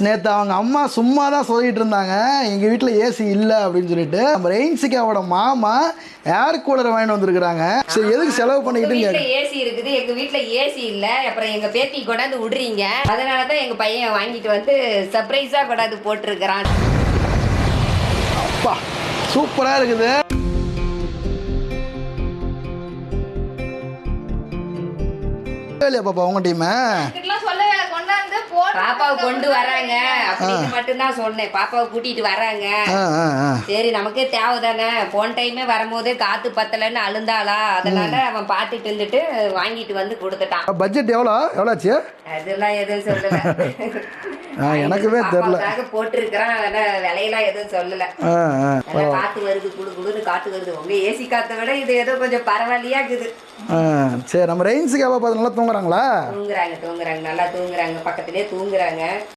நேற்று அவங்க அம்மா சும்மா தான் சொல்லிட்டு இருந்தாங்க. எங்கள் வீட்டில் ஏசி இல்லை அப்படின்னு சொல்லிட்டு நம்ம ரெயின்சிகாவோட மாமா ஏர் கூலர் வாங்கிட்டு வந்திருக்கிறாங்க. சரி எதுக்கு செலவு பண்ணிக்கிட்டு ஏசி இருக்குது. எங்க வீட்ல ஏசி இல்ல. அப்புறம் எங்க பேத்தி கொண்டாந்து விடுறீங்க. அதனால தான் எங்க பையன் வாங்கிட்டு வந்து சர்ப்ரைஸா கொண்டாந்து போட்டிருக்கிறான். அப்பா சூப்பராக இருக்குது. இல்லையா பாப்பா உங்கள் டீமை பாப்பாவை கொண்டு வராங்க அப்படின்னு மட்டும்தான் சொன்னேன். பாப்பாவை கூட்டிட்டு வராங்க. சரி நமக்கே தேவை தானே போன டைமே வரும்போது காத்து பத்தலைன்னு அழுந்தாளா? அதனால அவன் பார்த்துட்டு இருந்துட்டு வாங்கிட்டு வந்து கொடுத்துட்டான். பட்ஜெட் எவ்வளோ எவ்வளோ? ஆச்சு அதெல்லாம் எதுவும் சொல்லல. எனக்குமே தெரியல. போட்டிருக்கிறான் விலையெல்லாம் எதுவும் சொல்லல. வருது குளு குளுன்னு காத்து வருது. உங்க ஏசி காத்தை விட இது ஏதோ கொஞ்சம் பரவாயில்லையா இருக்குது. சரி நம்ம ரெயின்ஸுக்காக பார்த்து நல்லா தூங்குறாங்களா? தூங்குறாங்க தூங்குறாங்க நல்லா தூங்குறாங்க. பக்கத்துலயே தூங்குறாங்க.